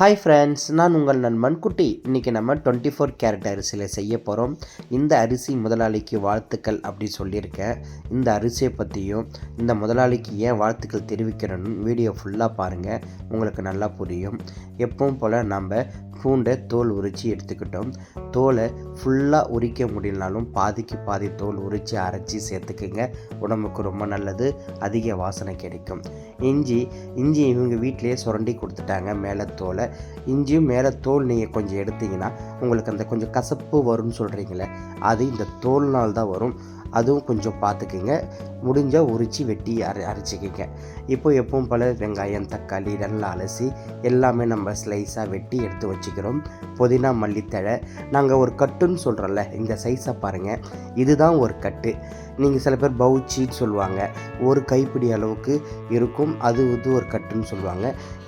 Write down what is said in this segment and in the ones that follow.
Hi friends நான் உங்கள் நண்பன் குட்டி. இன்றைக்கி நம்ம டுவெண்ட்டி ஃபோர் கேரட் அரிசியில் செய்ய போகிறோம் இந்த அரிசி முதலாளிக்கு வாழ்த்துக்கள் அப்படி சொல்லியிருக்கேன். இந்த அரிசியை பற்றியும் இந்த முதலாளிக்கு ஏன் வாழ்த்துக்கள் தெரிவிக்கிறேன்னு வீடியோ ஃபுல்லாக பாருங்கள் உங்களுக்கு நல்லா புரியும். எப்பவும் போல் நம்ம பூண்டை தோல் உரித்து எடுத்துக்கிட்டோம். தோலை ஃபுல்லாக உரிக்க முடியலனாலும் பாதிக்கு பாதி தோல் உரித்து அரைச்சி சேர்த்துக்குங்க. உடம்புக்கு ரொம்ப நல்லது. அதிக வாசனை கிடைக்கும். இஞ்சி இஞ்சி இவங்க வீட்டிலேயே சுரண்டி கொடுத்துட்டாங்க. மேலே தோலை. இஞ்சியும் மேலே தோல் நீங்கள் கொஞ்சம் எடுத்தீங்கன்னா உங்களுக்கு அந்த கொஞ்சம் கசப்பு வரும்னு சொல்கிறீங்களே அது இந்த தோல்னால் தான் வரும். அதுவும் கொஞ்சம் பார்த்துக்குங்க. முடிஞ்சால் உரித்து வெட்டி அரை அரைச்சிக்கிங்க. இப்போ எப்பவும் போல் வெங்காயம் தக்காளி நல்லா அலசி எல்லாமே நம்ம ஸ்லைஸாக வெட்டி எடுத்து வச்சுக்கிறோம். புதினா மல்லித்தழை. நாங்கள் ஒரு கட்டுன்னு சொல்கிறோம்ல இந்த சைஸை பாருங்கள் இதுதான் ஒரு கட்டு. நீங்கள் சில பேர் பவுச்சின்னு சொல்லுவாங்க. ஒரு கைப்பிடி அளவுக்கு இருக்கும். அது இது ஒரு கட்டுன்னு சொல்லுவாங்க.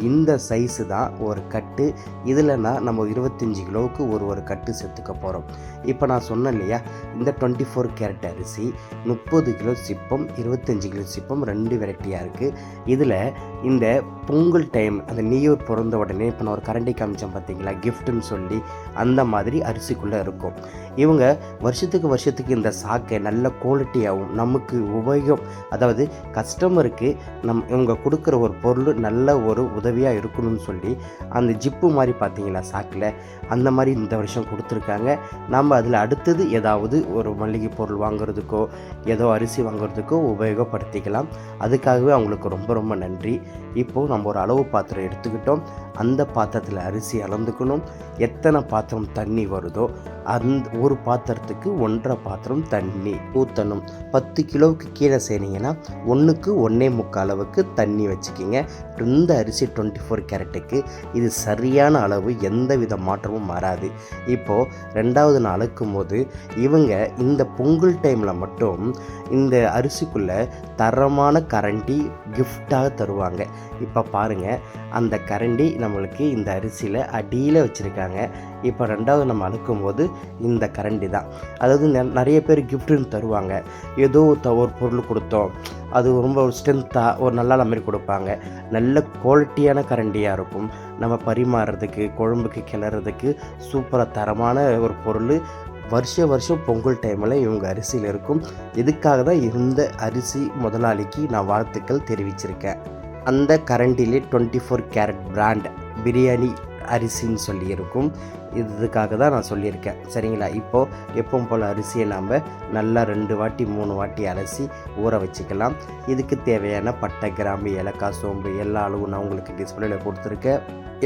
இந்த சைஸு தான் ஒரு கட்டு. இதில்னா நம்ம இருபத்தஞ்சி கிலோவுக்கு ஒரு ஒரு கட்டு சேர்த்துக்க போகிறோம் இப்போ நான் சொன்னேன் இல்லையா? இந்த டுவெண்ட்டி ஃபோர் கேரட் அரிசி முப்பது கிலோ சிப்பம் இருபத்தஞ்சி கிலோ சிப்பம் ரெண்டு வெரைட்டியாக இருக்குது இதில் இந்த பொங்கல் டைம் அந்த நியூ பிறந்த உடனே இப்போ நான் ஒரு கரண்டி காமிச்சேன் பார்த்தீங்களா கிஃப்ட்டுன்னு சொல்லி அந்த மாதிரி அரிசிக்குள்ளே இருக்கும். இவங்க வருஷத்துக்கு வருஷத்துக்கு இந்த சாக்கை நல்ல குவாலிட்டியாகவும் நமக்கு உபயோகம் அதாவது கஸ்டமருக்கு நம் இவங்க கொடுக்குற ஒரு பொருள் நல்ல ஒரு உதவியாக இருக்கணும்னு சொல்லி அந்த ஜிப்பு மாதிரி பார்த்தீங்களா சாக்கில்? அந்த மாதிரி இந்த வருஷம் கொடுத்துருக்காங்க. நம்ம அதில் அடுத்தது ஏதாவது ஒரு மளிகை பொருள் வாங்குறதுக்கோ ஏதோ அரிசி வாங்குறதுக்கோ உபயோகப்படுத்திக்கலாம். அதுக்காகவே அவங்களுக்கு ரொம்ப ரொம்ப நன்றி. இப்போது நம்ம ஒரு அளவு பாத்திரம் எடுத்துக்கிட்டோம். அந்த பாத்திரத்தில் அரிசி அளந்துக்கணும். எத்தனை பாத்திரம் தண்ணி வருதோ அந்த ஒரு பாத்திரத்துக்கு ஒன்றரை பாத்திரம் தண்ணி ஊற்றணும் பத்து கிலோவுக்கு கீழே செய்கிறீங்கன்னா ஒன்றுக்கு ஒன்றே முக்கால் அளவுக்கு தண்ணி வச்சுக்கிங்க. இந்த அரிசி டுவெண்ட்டி ஃபோர் கேரட்டுக்கு இது சரியான அளவு எந்த வித மாற்றமும் வராது. இப்போது ரெண்டாவது நாள் அளக்கும் போது இவங்க இந்த பொங்கல் டைமில் மட்டும் இந்த அரிசிக்குள்ளே தரமான கரண்டி கிஃப்டாக தருவாங்க. இப்போ பாருங்கள் அந்த கரண்டி நம்மளுக்கு இந்த அரிசியில் அடியில் வச்சுருக்காங்க. இப்போ ரெண்டாவது நம்ம அழுக்கும் போது இந்த கரண்டி தான். அதாவது நெ- நிறைய பேர் கிஃப்ட்டுன்னு தருவாங்க. ஏதோ த- ஒரு பொருள் கொடுத்தோம். அது ரொம்ப ஒரு ஸ்ட்ரென்த்தாக ஒரு நல்ல மாதிரி கொடுப்பாங்க. நல்ல குவாலிட்டியான கரண்டியாக இருக்கும். நம்ம பரிமாறுறதுக்கு குழம்புக்கு கிளறதுக்கு சூப்பராக தரமான ஒரு பொருள் வருஷ வருஷம் பொங்கல் டைமில் இவங்க அரிசியில் இருக்கும். இதுக்காக தான் இந்த அரிசி முதலாளிக்கு நான் வாழ்த்துக்கள் தெரிவிச்சிருக்கேன். அந்த கரண்டிலே twenty four carat brand biryani அரிசின்னு சொல்லி இருக்கும் இதுக்காக தான் நான் சொல்லியிருக்கேன். சரிங்களா? இப்போது எப்பவும் போல் அரிசியை நாம் நல்லா ரெண்டு வாட்டி மூணு வாட்டி அலசி ஊற வச்சுக்கலாம். இதுக்கு தேவையான பட்டை கிராம்பு ஏலக்காய் சோம்பு எல்லா அளவும் நான் உங்களுக்கு டிஸ்பிளேல கொடுத்துருக்கேன்.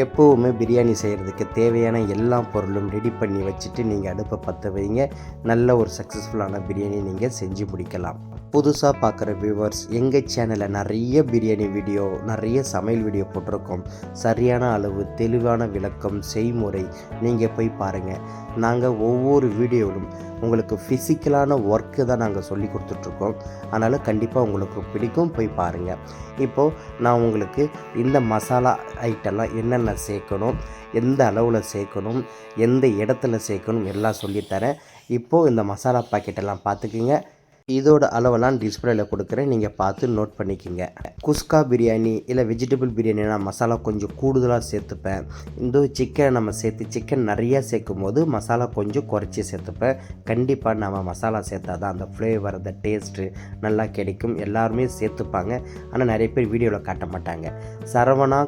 எப்போவுமே பிரியாணி செய்கிறதுக்கு தேவையான எல்லா பொருளும் ரெடி பண்ணி வச்சுட்டு நீங்கள் அடுப்பை பற்ற வைங்க. நல்ல ஒரு சக்ஸஸ்ஃபுல்லான பிரியாணி நீங்கள் செஞ்சு முடிக்கலாம். புதுசாக பார்க்குற வியூவர்ஸ் எங்கள் சேனலில் நிறைய பிரியாணி வீடியோ நிறைய சமையல் வீடியோ போட்டிருக்கோம். சரியான அளவு தெளிவான விளக்கம் செய்முறை நீங்கள் போய் பாருங்கள் நாங்கள் ஒவ்வொரு வீடியோவிலும் உங்களுக்கு ஃபிசிக்கலான ஒர்க்கு தான் நாங்கள் சொல்லி கொடுத்துட்ருக்கோம். அதனால் கண்டிப்பாக உங்களுக்கு பிடிக்கும் போய் பாருங்கள் இப்போது நான் உங்களுக்கு இந்த மசாலா ஐட்டம்லாம் என்னென்ன சேர்க்கணும் எந்த அளவில் சேர்க்கணும் எந்த இடத்துல சேர்க்கணும் எல்லாம் சொல்லித்தரேன் இப்போது இந்த மசாலா பாக்கெட்டெல்லாம் பார்த்துக்குங்க. இதோட அளவெல்லாம் டிஸ்பிளேல கொடுக்குறேன். நீங்கள் பார்த்து நோட் பண்ணிக்கோங்க. குஸ்கா பிரியாணி இல்லை வெஜிடபிள் பிரியாணினா மசாலா கொஞ்சம் கூடுதலாக சேர்த்துப்பேன். இந்த சிக்கனை நம்ம சேர்த்து சிக்கன் நிறையா சேர்க்கும் போது மசாலா கொஞ்சம் குறைச்சி சேர்த்துப்பேன். கண்டிப்பாக நம்ம மசாலா சேர்த்தா தான் அந்த ஃப்ளேவர் அந்த டேஸ்ட்டு நல்லா கிடைக்கும். எல்லாருமே சேர்த்துப்பாங்க. ஆனால் நிறைய பேர் வீடியோவில் காட்ட மாட்டாங்க. சரவணா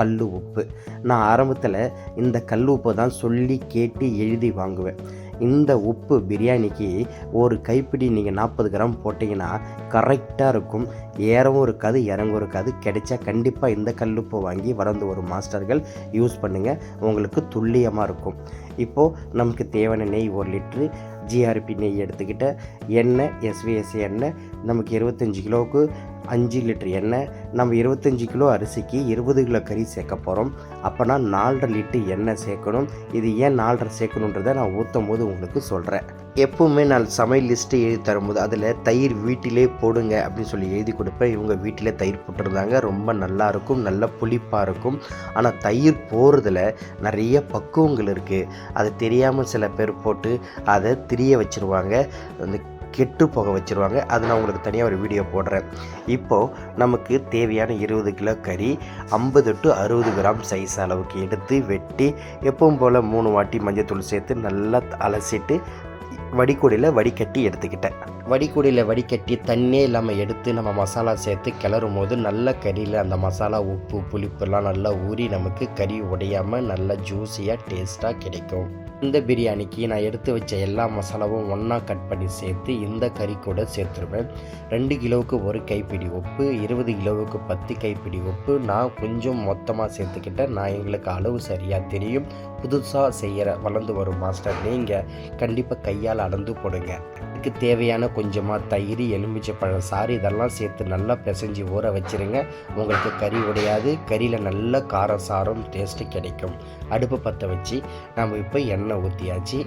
கல் உப்பு. நான் ஆரம்பத்தில் இந்த கல் உப்பை தான் சொல்லி கேட்டு எழுதி வாங்குவேன். இந்த உப்பு பிரியாணிக்கு ஒரு கைப்பிடி நீங்கள் நாற்பது கிராம் போட்டிங்கன்னா கரெக்டாக இருக்கும். ஏறவும் இருக்காது இறங்கவும் இருக்காது. கிடைச்சா கண்டிப்பாக இந்த கல்லுப்பு வாங்கி வளர்ந்து வரும் மாஸ்டர்கள் யூஸ் பண்ணுங்கள் உங்களுக்கு துல்லியமாக இருக்கும். இப்போது நமக்கு தேவையான நெய் ஒரு லிட்ரு ஜிஆர்பி நெய் எடுத்துக்கிட்ட எண்ணெய் எஸ்விஎஸ் எண்ணெய் நமக்கு இருபத்தஞ்சி கிலோவுக்கு அஞ்சு லிட்டர் எண்ணெய் நம்ம இருபத்தஞ்சி கிலோ அரிசிக்கு இருபது கிலோ கறி சேர்க்க போகிறோம் அப்போனா நாலரை லிட்டர் எண்ணெய் சேர்க்கணும். இது ஏன் நாலரை சேர்க்கணுன்றதை நான் ஊற்றும் போது உங்களுக்கு சொல்கிறேன் எப்பவுமே நான் சமையல் லிஸ்ட்டு எழுதி தரும்போது அதில் தயிர் வீட்டிலே போடுங்க அப்படின்னு சொல்லி எழுதி கொடுப்பேன். இவங்க வீட்டிலே தயிர் போட்டிருந்தாங்க. ரொம்ப நல்லாயிருக்கும் நல்ல புளிப்பாக இருக்கும். ஆனால் தயிர் போகிறதுல நிறைய பக்குவங்கள் இருக்குது அது தெரியாமல் சில பேர் போட்டு அதை திரிய வச்சுருவாங்க. அந்த கெட்டு போக வச்சுருவாங்க. அது நான் உங்களுக்கு தனியாக ஒரு வீடியோ போடுறேன். இப்போது நமக்கு தேவையான இருபது கிலோ கறி ஐம்பது டு அறுபது கிராம் சைஸ் அளவுக்கு எடுத்து வெட்டி எப்பவும் போல் மூணு வாட்டி மஞ்சள் தூள் சேர்த்து நல்லா அலசிட்டு வடிகொடியில் வடிகட்டி எடுத்துக்கிட்டேன். வடிகொடியில் வடிகட்டி தண்ணியே இல்லாமல் எடுத்து நம்ம மசாலா சேர்த்து கிளறும் போது நல்ல கறியில் அந்த மசாலா உப்பு புளிப்பெல்லாம் நல்லா ஊறி நமக்கு கறி உடையாமல் நல்லா ஜூஸியாக டேஸ்ட்டாக கிடைக்கும். இந்த பிரியாணிக்கு நான் எடுத்து வச்ச எல்லா மசாலாவும் ஒன்றா கட் பண்ணி சேர்த்து இந்த கறி கூட சேர்த்துருவேன். ரெண்டு கிலோவுக்கு ஒரு கைப்பிடி உப்பு இருபது கிலோவுக்கு பத்து கைப்பிடி உப்பு. நான் கொஞ்சம் மொத்தமாக சேர்த்துக்கிட்டேன். நான் எங்களுக்கு அளவு சரியாக தெரியும். புதுசாக செய்கிற வளர்ந்து வரும் மாஸ்டர் நீங்கள் கண்டிப்பாக கையால் அளந்து போடுங்க. அதுக்கு தேவையான கொஞ்சமாக தயிர் எலுமிச்சை பழம் சாறு இதெல்லாம் சேர்த்து நல்லா பிசைஞ்சு ஊற வச்சிருங்க. உங்களுக்கு கறி உடையாது. கறியில் நல்ல காரம் சாரம் டேஸ்ட்டு கிடைக்கும். அடுப்பு பற்ற வச்சு நம்ம இப்போ எண்ணெய் ஊற்றியாச்சு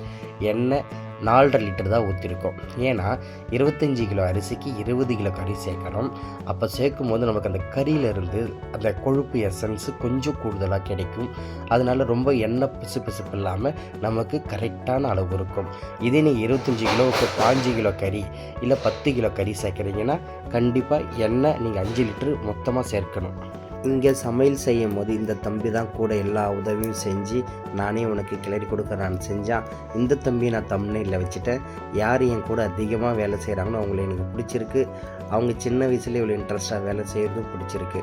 எண்ணெய் நாலரை லிட்டர் தான் ஊற்றிருக்கோம் ஏன்னா இருபத்தஞ்சி கிலோ அரிசிக்கு இருபது கிலோ கறி சேர்க்கணும். அப்போ சேர்க்கும் போது நமக்கு அந்த கறியிலிருந்து அந்த கொழுப்பு எசன்ஸு கொஞ்சம் கூடுதலாக கிடைக்கும். அதனால ரொம்ப எண்ணெய் பிசு பிசுப்பு இல்லாமல் நமக்கு கரெக்டான அளவு இருக்கும். இதே நீ இருபத்தஞ்சி கிலோவுக்கு பாஞ்சு கிலோ கறி இல்லை பத்து கிலோ கறி சேர்க்குறீங்கன்னா கண்டிப்பாக எண்ணெய் நீங்கள் அஞ்சு லிட்டரு மொத்தமாக சேர்க்கணும். இங்கே சமையல் செய்யும் போது இந்த தம்பி தான் கூட எல்லா உதவியும் செஞ்சு நானே உனக்கு கிளறி கொடுக்குறான்னு செஞ்சான் இந்த தம்பியை நான் தம்னையில் வச்சுட்டேன். யார் என் கூட அதிகமாக வேலை செய்கிறாங்களோ அவங்கள எனக்கு பிடிச்சிருக்கு. அவங்க சின்ன வயசுலேயே இவ்வளோ இன்ட்ரெஸ்ட்டாக வேலை செய்கிறதும் பிடிச்சிருக்கு.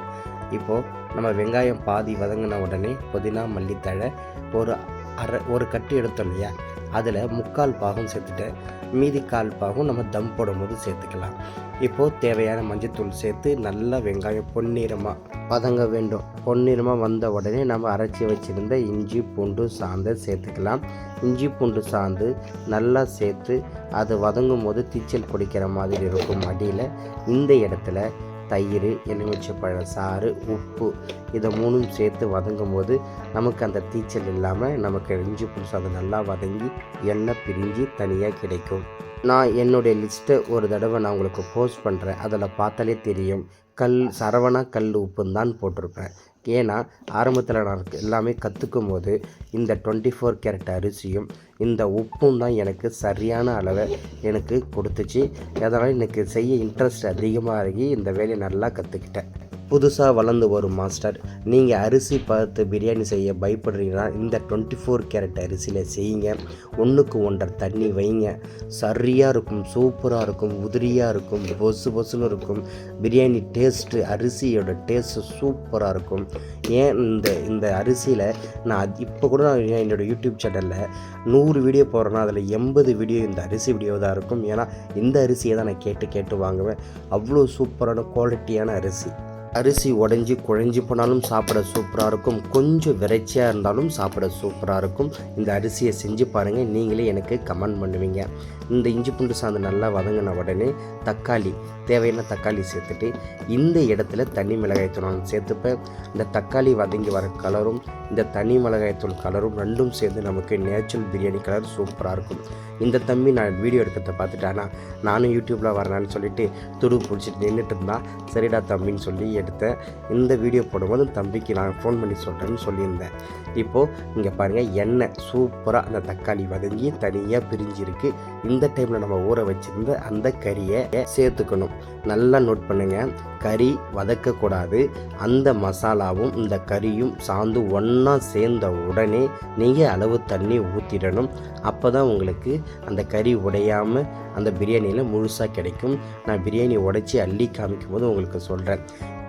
இப்போது நம்ம வெங்காயம் பாதி வதங்கின உடனே புதினா மல்லித்தழை ஒரு அரை ஒரு கட்டு எடுத்தோம் இல்லையா? அதில் முக்கால் பாகம் சேர்த்துட்டு மீதி கால் பாகம் நம்ம தம் போடும்போது சேர்த்துக்கலாம். இப்போது தேவையான மஞ்சத்தூள் சேர்த்து நல்லா வெங்காயம் பொன்னிறமாக வதங்க வேண்டும். பொன்னிறமாக வந்த உடனே நம்ம அரைச்சி வச்சுருந்த இஞ்சி பூண்டு சாந்தை சேர்த்துக்கலாம். இஞ்சி பூண்டு சாந்து நல்லா சேர்த்து அது வதங்கும் போது தீச்சல் குடிக்கிற மாதிரி இருக்கும். அடியில் இந்த இடத்துல தயிர் எலுமிச்சை பழம் சாறு உப்பு இதை மூணும் சேர்த்து வதங்கும் போது நமக்கு அந்த தீச்சல் இல்லாமல் நமக்கு இஞ்சி புதுசாக அதை நல்லா வதங்கி எண்ணெய் பிரிஞ்சு தனியாக கிடைக்கும். நான் என்னுடைய லிஸ்ட்டை ஒரு தடவை நான் உங்களுக்கு போஸ்ட் பண்ணுறேன் அதில் பார்த்தாலே தெரியும். கல் சரவணா கல் உப்புன்னு தான் போட்டிருப்பேன். ஏன்னா ஆரம்பத்தில் நான் எல்லாமே கற்றுக்கும் போது இந்த டுவெண்ட்டி ஃபோர் கேரட் அரிசியும் இந்த உப்பும் தான் எனக்கு சரியான அளவை எனக்கு கொடுத்துச்சு. அதனால் எனக்கு செய்ய இன்ட்ரெஸ்ட் அதிகமாக ஆகி இந்த வேலையை நல்லா கற்றுக்கிட்டேன் புதுசாக வளர்ந்து வரும் மாஸ்டர். நீங்கள் அரிசி பார்த்து பிரியாணி செய்ய பயப்படுறீங்கன்னா இந்த டுவெண்ட்டி ஃபோர் கேரட் அரிசியில் செய்யுங்க. ஒன்றுக்கு ஒன்றரை தண்ணி வைங்க. சரியாக இருக்கும் சூப்பராக இருக்கும் உதிரியாக இருக்கும் பொசு பொசுன்னு இருக்கும். பிரியாணி டேஸ்ட்டு அரிசியோட டேஸ்ட்டு சூப்பராக இருக்கும். ஏன் இந்த இந்த அரிசியில் நான் இப்போ கூட நான் என்னோடய யூடியூப் சேனலில் நூறு வீடியோ போடுறேன்னா அதில் எண்பது வீடியோ இந்த அரிசி வீடியோ தான் இருக்கும். ஏன்னா இந்த அரிசியை தான் நான் கேட்டு கேட்டு வாங்குவேன். அவ்வளோ சூப்பரான குவாலிட்டியான அரிசி. அரிசி உடஞ்சி குழஞ்சி போனாலும் சாப்பிட சூப்பராக இருக்கும். கொஞ்சம் விரைச்சியாக இருந்தாலும் சாப்பிட சூப்பராக இருக்கும். இந்த அரிசியை செஞ்சு பாருங்கள் நீங்களே எனக்கு கமெண்ட் பண்ணுவீங்க. இந்த இஞ்சி பூண்டு சாந்து நல்லா வதங்கின உடனே தக்காளி தேவையான தக்காளி சேர்த்துட்டு இந்த இடத்துல தனி மிளகாய்த்தூள் நான் சேர்த்துப்பேன். இந்த தக்காளி வதங்கி வர கலரும் இந்த தனி மிளகாய்த்தூள் கலரும் ரெண்டும் சேர்ந்து நமக்கு நேச்சுரல் பிரியாணி கலர் சூப்பராக இருக்கும். இந்த தம்பி நான் வீடியோ எடுக்கிறத பார்த்துட்டேன்னா நானும் யூடியூப்பில் வரேன்னு சொல்லிட்டு துடு பிடிச்சிட்டு நின்றுட்டு இருந்தா சரிடா தம்பின்னு சொல்லி எடுத்த இந்த வீடியோ போடும்போது தம்பிக்கு நான் ஃபோன் பண்ணி சொல்கிறேன்னு சொல்லியிருந்தேன். இப்போது இங்கே பாருங்கள் எண்ணெய் சூப்பராக அந்த தக்காளி வதங்கி தனியாக பிரிஞ்சிருக்கு. இந்த டைமில் நம்ம ஊற வச்சுருந்த அந்த கறியை சேர்த்துக்கணும். நல்லா நோட் பண்ணுங்கள் கறி வதக்கக்கூடாது. அந்த மசாலாவும் இந்த கறியும் சாந்து ஒன்றா சேர்ந்த உடனே நீங்கள் அளவு தண்ணி ஊற்றிடணும் அப்போ தான் உங்களுக்கு அந்த கறி உடையாமல் அந்த பிரியாணியில் முழுசாக கிடைக்கும். நான் பிரியாணி உடைச்சி அள்ளி காமிக்கும் போது உங்களுக்கு சொல்கிறேன்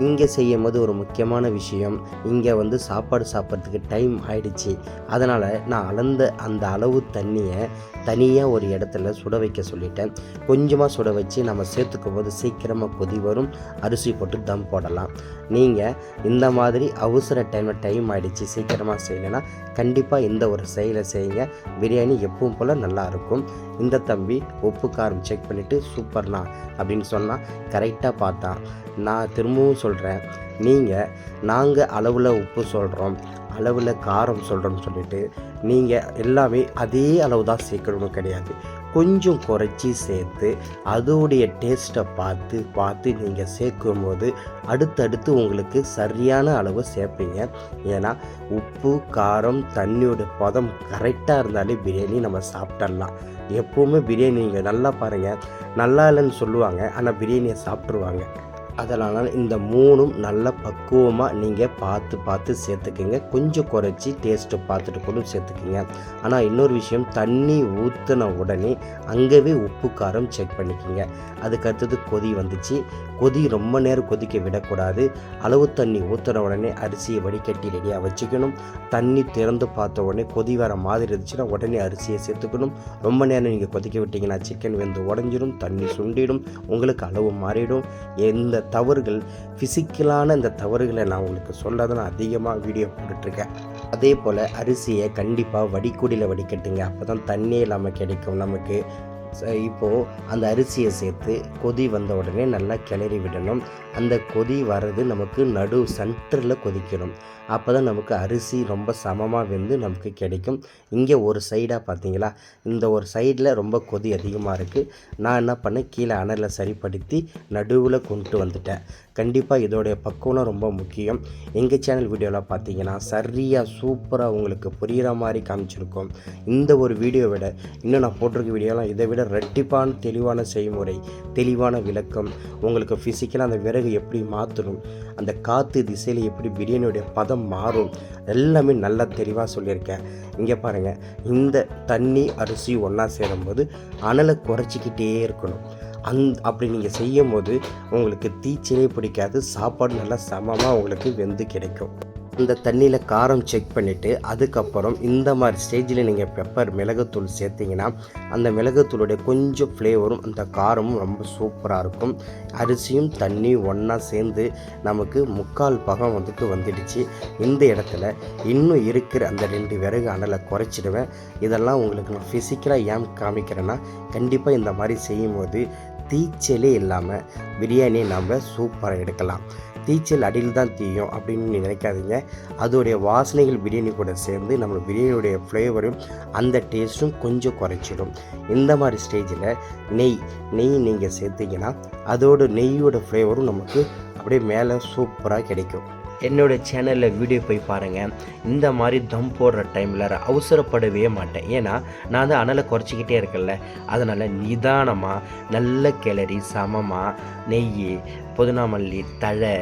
இங்கே செய்யும் போது ஒரு முக்கியமான விஷயம் இங்கே வந்து சாப்பாடு சாப்பிட்றதுக்கு டைம் ஆயிடுச்சு. அதனால் நான் அளந்த அந்த அளவு தண்ணியை தனியாக ஒரு இடத்துல சுட வைக்க சொல்லிட்டேன். கொஞ்சமாக சுட வச்சு நம்ம சேர்த்துக்கும் போது சீக்கிரமாக கொதி வரும். அரிசி போட்டு தம் போடலாம். நீங்கள் இந்த மாதிரி அவசர டைமில் டைம் ஆகிடுச்சு சீக்கிரமாக செய்யலைன்னா கண்டிப்பாக இந்த ஒரு செயலை செய்யுங்க. பிரியாணி எப்பவும் போல் நல்லாயிருக்கும் இந்த தம்பி உப்பு காரம் செக் பண்ணிவிட்டு சூப்பர்ண்ணா அப்படின்னு சொன்னால் கரெக்டாக பார்த்தான் நான் திரும்பவும் சொல்கிறேன் நீங்கள் நாங்கள் அளவில் உப்பு சொல்கிறோம் அளவில் காரம் சொல்கிறோம்னு சொல்லிட்டு நீங்கள் எல்லாமே அதே அளவு தான் சேர்க்கணும்னு கிடையாது. கொஞ்சம் குறைச்சி சேர்த்து அதோடைய டேஸ்ட்டை பார்த்து பார்த்து நீங்கள் சேர்க்கும் போது அடுத்தடுத்து உங்களுக்கு சரியான அளவு சேர்ப்பீங்க. ஏன்னா உப்பு காரம் தண்ணியோட பதம் கரெக்டாக இருந்தாலே பிரியாணி நம்ம சாப்பிட்றலாம் எப்போவுமே பிரியாணி நீங்கள் நல்லா பாருங்கள் நல்லா இல்லைன்னு சொல்லுவாங்க. ஆனால் பிரியாணியை சாப்பிட்ருவாங்க அதனால் இந்த மூணும் நல்ல பக்குவமாக நீங்கள் பார்த்து பார்த்து சேர்த்துக்குங்க. கொஞ்சம் குறைச்சி டேஸ்ட்டு பார்த்துட்டு கூட சேர்த்துக்குங்க. ஆனால் இன்னொரு விஷயம் தண்ணி ஊற்றின உடனே அங்கேவே உப்பு காரம் செக் பண்ணிக்கோங்க. அதுக்கடுத்தது கொதி வந்துச்சு. கொதி ரொம்ப நேரம் கொதிக்க விடக்கூடாது. அளவு தண்ணி ஊற்றுற உடனே அரிசியை வடிகட்டி ரெடியாக வச்சுக்கணும். தண்ணி திறந்து பார்த்த உடனே கொதி வர மாதிரி இருந்துச்சுன்னா உடனே அரிசியை சேர்த்துக்கணும். ரொம்ப நேரம் நீங்கள் கொதிக்க விட்டீங்கன்னா சிக்கன் வெந்து உடஞ்சிடும் தண்ணி சுண்டிடும் உங்களுக்கு அளவு மாறிடும். எந்த தவறுகள் ஃபிசிக்கலான இந்த தவறுகளை நான் உங்களுக்கு சொல்லாத நான் அதிகமாக வீடியோ போட்டுட்ருக்கேன். அதே போல் அரிசியை கண்டிப்பாக வடிக்குடியில் வடிகட்டுங்க. அப்போ தான் தண்ணியே இல்லாமல் கிடைக்கும் நமக்கு. இப்போது அந்த அரிசியை சேர்த்து கொதி வந்த உடனே நல்லா கிளறி விடணும். அந்த கொதி வர்றது நமக்கு நடு சென்டரில் கொதிக்கணும். அப்போ தான் நமக்கு அரிசி ரொம்ப சமமாக வெந்து நமக்கு கிடைக்கும். இங்கே ஒரு சைடாக பார்த்தீங்களா? இந்த ஒரு சைடில் ரொம்ப கொதி அதிகமாக இருக்குது நான் என்ன பண்ணேன்? கீழே அனலில் சரிப்படுத்தி நடுவில் கொண்டு வந்துட்டேன். கண்டிப்பாக இதோடைய பக்குவம் ரொம்ப முக்கியம். எங்கள் சேனல் வீடியோவில் பார்த்தீங்கன்னா சரியாக சூப்பராக உங்களுக்கு புரிகிற மாதிரி காமிச்சிருக்கோம். இந்த ஒரு வீடியோ விட இன்னும் நான் போட்டிருக்க வீடியோலாம் இதை விட ரெட்டிப்பான தெளிவான செய்முறை தெளிவான விளக்கம். உங்களுக்கு ஃபிசிக்கலாக அந்த விறகு எப்படி மாற்றணும் அந்த காற்று திசையில் எப்படி பிரியாணியோடைய பதம் மாறும் எல்லாமே நல்லா தெளிவாக சொல்லியிருக்கேன். இங்கே பாருங்கள் இந்த தண்ணி அரிசி ஒன்றா சேரும்போது அனலை குறைச்சிக்கிட்டே இருக்கணும். அந் அப்படி நீங்கள் செய்யும் போது உங்களுக்கு தீச்சிலே பிடிக்காது சாப்பாடு நல்லா சமமாக உங்களுக்கு வெந்து கிடைக்கும். இந்த தண்ணியில் காரம் செக் பண்ணிவிட்டு அதுக்கப்புறம் இந்த மாதிரி ஸ்டேஜில் நீங்கள் பெப்பர் மிளகுத்தூள் சேர்த்திங்கன்னா அந்த மிளகுத்தூளுடைய கொஞ்சம் ஃப்ளேவரும் அந்த காரமும் ரொம்ப சூப்பராக இருக்கும். அரிசியும் தண்ணி ஒன்றா சேர்ந்து நமக்கு முக்கால் பகம் வந்துட்டு வந்துடுச்சு. இந்த இடத்துல இன்னும் இருக்கிற அந்த ரெண்டு விறகு அனலை குறைச்சிடுவேன். இதெல்லாம் உங்களுக்கு நான் ஃபிசிக்கலாக ஏன் காமிக்கிறேன்னா கண்டிப்பாக இந்த மாதிரி செய்யும்போது தீச்சலே இல்லாமல் பிரியாணி நாம் சூப்பராக எடுக்கலாம். தீச்சல் அடியில் தான் தீயும் அப்படின்னு நீ நினைக்காதீங்க. அதோடைய வாசனைகள் பிரியாணி கூட சேர்ந்து நம்ம பிரியாணியுடைய ஃப்ளேவரும் அந்த டேஸ்ட்டும் கொஞ்சம் குறைச்சிடும். இந்த மாதிரி ஸ்டேஜில் நெய் நெய் நீங்கள் சேர்த்தீங்கன்னா அதோட நெய்யோட ஃப்ளேவரும் நமக்கு அப்படியே மேலே சூப்பராக கிடைக்கும். என்னோட சேனலில் வீடியோ போய் பாருங்கள் இந்த மாதிரி தம் போடுற டைமில் அவசரப்படவே மாட்டேன். ஏன்னா நான் வந்து அனலை குறைச்சிக்கிட்டே இருக்கேன்ல. அதனால் நிதானமாக நல்ல கிளறி சமமாக நெய் புதினாமல்லி தழை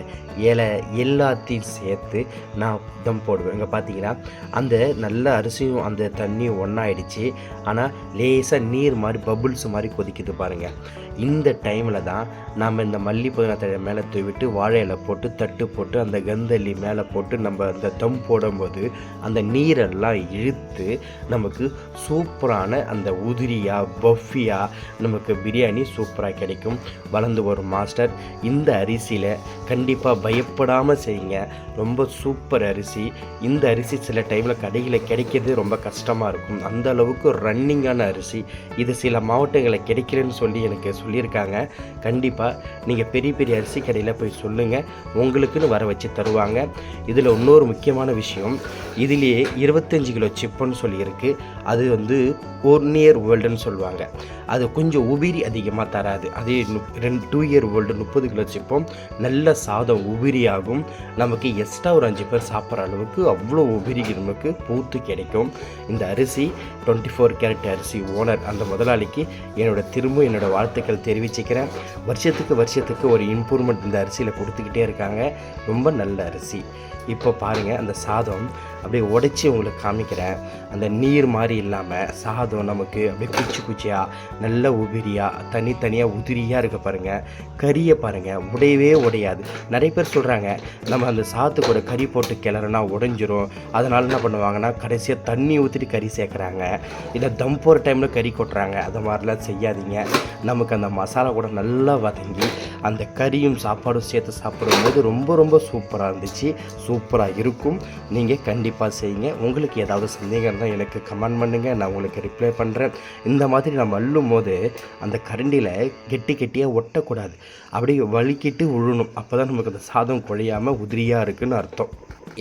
இலை எல்லாத்தையும் சேர்த்து நான் தம் போடுவேன். இங்கே பார்த்தீங்கன்னா அந்த நல்ல அரிசியும் அந்த தண்ணியும் ஒன்றாயிடுச்சு ஆனால் லேசாக நீர் மாதிரி பபுள்ஸ் மாதிரி கொதிக்குது பாருங்கள் இந்த டைமில் தான் நாம் இந்த மல்லி தழை மேலே தூவிட்டு வாழை போட்டு தட்டு போட்டு அந்த கந்தல்லி மேலே போட்டு நம்ம அந்த தம் போடும்போது அந்த நீரெல்லாம் இழுத்து நமக்கு சூப்பரான அந்த உதிரியாக பஃபியாக நமக்கு பிரியாணி சூப்பராக கிடைக்கும். வளர்ந்து வரும் மாஸ்டர் இந்த அரிசியில் கண்டிப்பாக பயப்படாமல் செய்யுங்க. ரொம்ப சூப்பர் அரிசி. இந்த அரிசி சில டைமில் கடையில் கிடைக்கிறது ரொம்ப கஷ்டமாக இருக்கும். அந்த அளவுக்கு ரன்னிங்கான அரிசி. இது சில மாவட்டங்களில் கிடைக்கிறேன்னு சொல்லி எனக்கு சொல்லியிருக்காங்க. கண்டிப்பாக நீங்கள் பெரிய பெரிய அரிசி கடையில் போய் சொல்லுங்கள் உங்களுக்குன்னு வர வச்சு தருவாங்க. இதில் இன்னொரு முக்கியமான விஷயம் இதுலேயே இருபத்தஞ்சு கிலோ சிப்புன்னு சொல்லியிருக்கு. அது வந்து ஒன் இயர் வேர்ல்டுன்னு சொல்லுவாங்க. அது கொஞ்சம் உபிரி அதிகமாக தராது. அதே ரெண்டு டூ இயர் வேர்ல்டு முப்பது கிலோ சிப்பம் நல்ல சாதம் உபிரியாகும். நமக்கு எக்ஸ்ட்ரா ஒரு அஞ்சு பேர் சாப்பிட்ற அளவுக்கு அவ்வளோ உபிரி நமக்கு பூத்து கிடைக்கும். இந்த அரிசி டுவெண்ட்டி ஃபோர் கேரட் அரிசி ஓனர் அந்த முதலாளிக்கு என்னோட திரும்ப என்னோடய வாழ்த்துக்கள் தெரிவிச்சுக்கிறேன். வருஷத்துக்கு வருஷத்துக்கு ஒரு இம்ப்ரூவ்மெண்ட் இந்த அரிசியில் கொடுத்துக்கிட்டே இருக்காங்க. ரொம்ப நல்ல அரிசி. இப்போ பாருங்கள் அந்த சாதம் அப்படியே உடைச்சி உங்களுக்கு காமிக்கிறேன். அந்த நீர் மாதிரி இல்லாமல் சாதம் நமக்கு அப்படியே குச்சி குச்சியாக நல்ல உதிரியாக தனித்தனியாக உதிரியாக இருக்க பாருங்கள் கறியை பாருங்கள் உடையவே உடையாது. நிறைய பேர் சொல்கிறாங்க நம்ம அந்த சாதத்துக்கூட கறி போட்டு கிளறுனா உடைஞ்சிரும். அதனால் என்ன பண்ணுவாங்கன்னா கடைசியாக தண்ணி ஊற்றிட்டு கறி சேர்க்குறாங்க. இல்லை தம் போகிற டைமில் கறி கொட்டுறாங்க. அது மாதிரிலாம் செய்யாதீங்க. நமக்கு அந்த அந்த மசாலா கூட நல்லா வதங்கி அந்த கறியும் சாப்பாடும் சேர்த்து சாப்பிடும்போது ரொம்ப ரொம்ப சூப்பராக இருந்துச்சு. சூப்பராக இருக்கும். நீங்கள் கண்டிப்பாக செய்யுங்க. உங்களுக்கு ஏதாவது சந்தேகம் இருந்தால் எனக்கு கமெண்ட் பண்ணுங்கள் நான் உங்களுக்கு ரிப்ளை பண்ணுறேன் இந்த மாதிரி நம்ம அள்ளும் போது அந்த கரண்டியில் கெட்டி கெட்டியாக ஒட்டக்கூடாது. அப்படியே வலிக்கிட்டு உழணும். அப்போ தான் நமக்கு அந்த சாதம் குழையாமல் உதிரியாக இருக்குதுன்னு அர்த்தம்.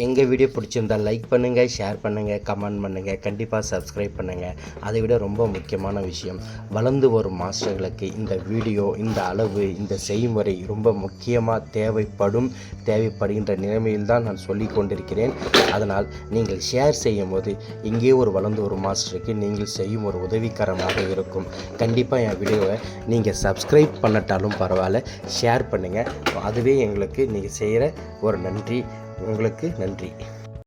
எங்கள் வீடியோ பிடிச்சிருந்தால் லைக் பண்ணுங்கள் ஷேர் பண்ணுங்கள் கமெண்ட் பண்ணுங்கள் கண்டிப்பாக சப்ஸ்கிரைப் பண்ணுங்கள் அதை விட ரொம்ப முக்கியமான விஷயம் வளர்ந்து வரும் மாஸ்டர்களுக்கு இந்த வீடியோ இந்த அளவு இந்த செய்முறை ரொம்ப முக்கியமாக தேவைப்படும் தேவைப்படுகின்ற நிலைமையில் தான் நான் சொல்லி கொண்டிருக்கிறேன். அதனால் நீங்கள் ஷேர் செய்யும் போது இங்கே ஒரு வளர்ந்து வரும் மாஸ்டருக்கு நீங்கள் செய்யும் ஒரு உதவிகரமாக இருக்கும். கண்டிப்பாக என் வீடியோவை நீங்கள் சப்ஸ்கிரைப் பண்ணட்டாலும் பரவாயில்ல ஷேர் பண்ணுங்கள் அதுவே எங்களுக்கு நீங்கள் செய்கிற ஒரு நன்றி உங்களுக்கு நன்றி.